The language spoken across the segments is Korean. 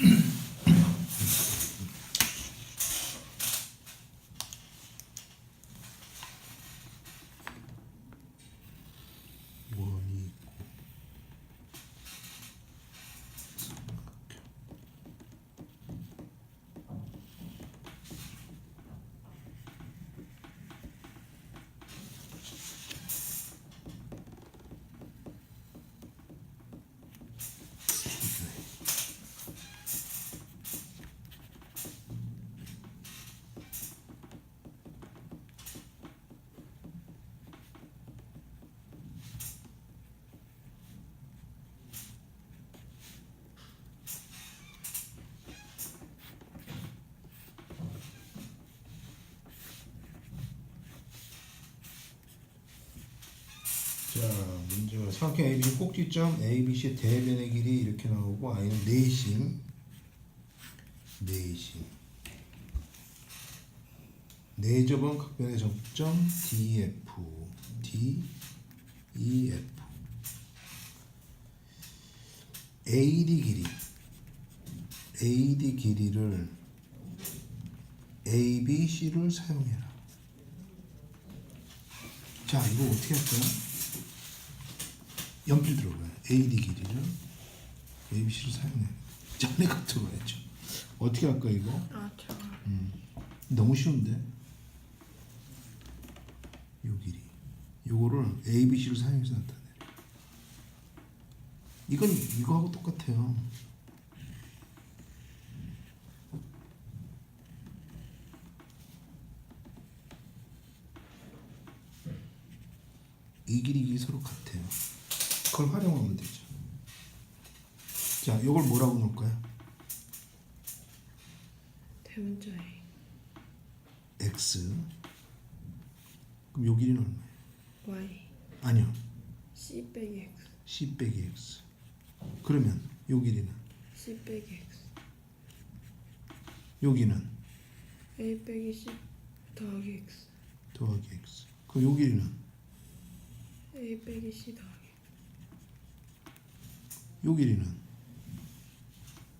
嗯。 자, 문제가 삼각형 ABC 꼭지점 ABC의 대변의 길이 이렇게 나오고 I는 내심. 내심. 내접은 각변의 접점 DF D E F. AD 길이. AD 길이를 ABC를 사용해라. 자, 이거 어떻게 할까요? 연필 들어가요. AD 길이를 ABC를 사용해. 자네가 들어가야죠. 어떻게 할까 이거? 아, 저 너무 쉬운데. 요 길이. 요거를 ABC를 사용해서 나타내. 이건 이거하고 똑같아요. 이 길이 이 길이 서로 같아요. 그걸 활용하면 되죠. 자, 요걸 뭐라고 놓을까요? 대문자 A x. 그럼 요 길이는 얼마예요? Y 아니요. C 빼기 X c 빼기 x. 그러면 요 길이는 C 빼기 X 여기는 A 빼기 C 더하기 X 더하기 x. 그럼 요 길이는 A 빼기 C 더하기 요 길이는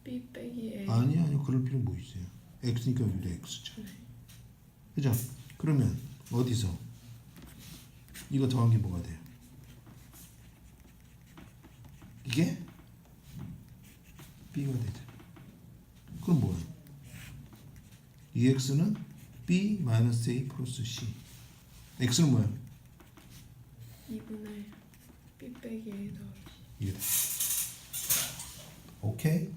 B 빼기 A 아니 아니요. 그럴 필요 뭐 있어요. x니까 여기도 x죠. 네. 그죠? 그러면 어디서 이거 더한 게 뭐가 돼요? 이게 b가 되죠. 그럼 뭐야? 이 x는 b 마이너스 a 플러스 c. x는 뭐야? 2분의 B 빼기 A 더하기 이게 돼. 오케이.